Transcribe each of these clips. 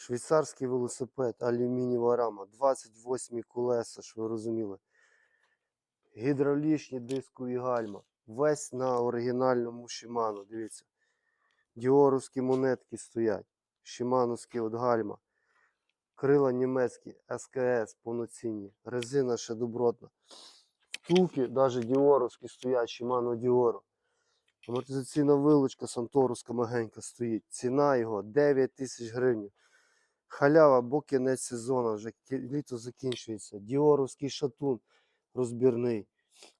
Швейцарський велосипед, алюмінієва рама, 28 колеса, що ви розуміли. Гідравлічні дискові гальма. Весь на оригінальному Shimano, дивіться. Діоровські монетки стоять. Шимановські от гальма. Крила німецькі, СКС повноцінні. Резина ще добротна. Втулки навіть діоровські стоять, Shimano Діоро. Амортизаційна вилучка Санторовська магенька стоїть. Ціна його 9 тисяч гривень. Халява, бо кінець сезону, вже літо закінчується. Діоровський шатун розбірний.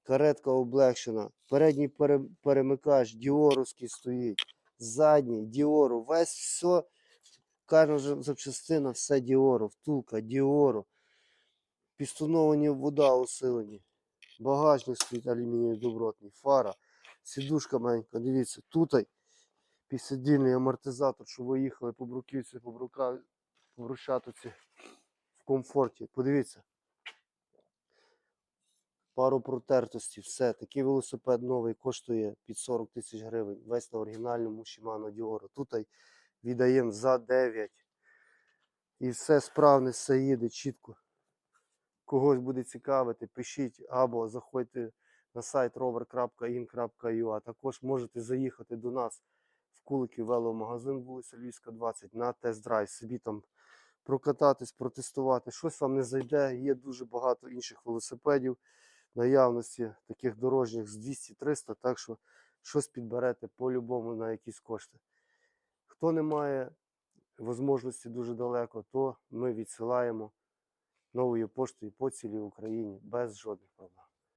Каретка облегшена. Передній пере- перемикач Діоровський стоїть. Задній Діору. Весь все, кожна запчастина, все Діоро. Втулка, Діоро. Пістоновані вода усилені. Багажник стоїть алюмінієвий добротний. Фара. Сідушка маленька. Дивіться, тут підсидільний амортизатор, щоб ви їхали по бруківці, по брука, брусчатоці в комфорті. Подивіться. Пару протертості, все. Такий велосипед новий коштує під 40 тисяч гривень. Весь на оригінальному Shimano Dioro. Тут віддаємо за 9. І все справне, все їде чітко. Когось буде цікавити, пишіть або заходьте на сайт rover.in.ua. Також можете заїхати до нас в Куликів веломагазин, вулиця Львівська, 20 на тест-драйв. Собі там прокататись, протестувати. Щось вам не зайде. Є дуже багато інших велосипедів наявності, таких дорожніх з 200-300, так що щось підберете по-любому на якісь кошти. Хто не має можливості дуже далеко, то ми відсилаємо новою поштою по цілій Україні без жодних проблем.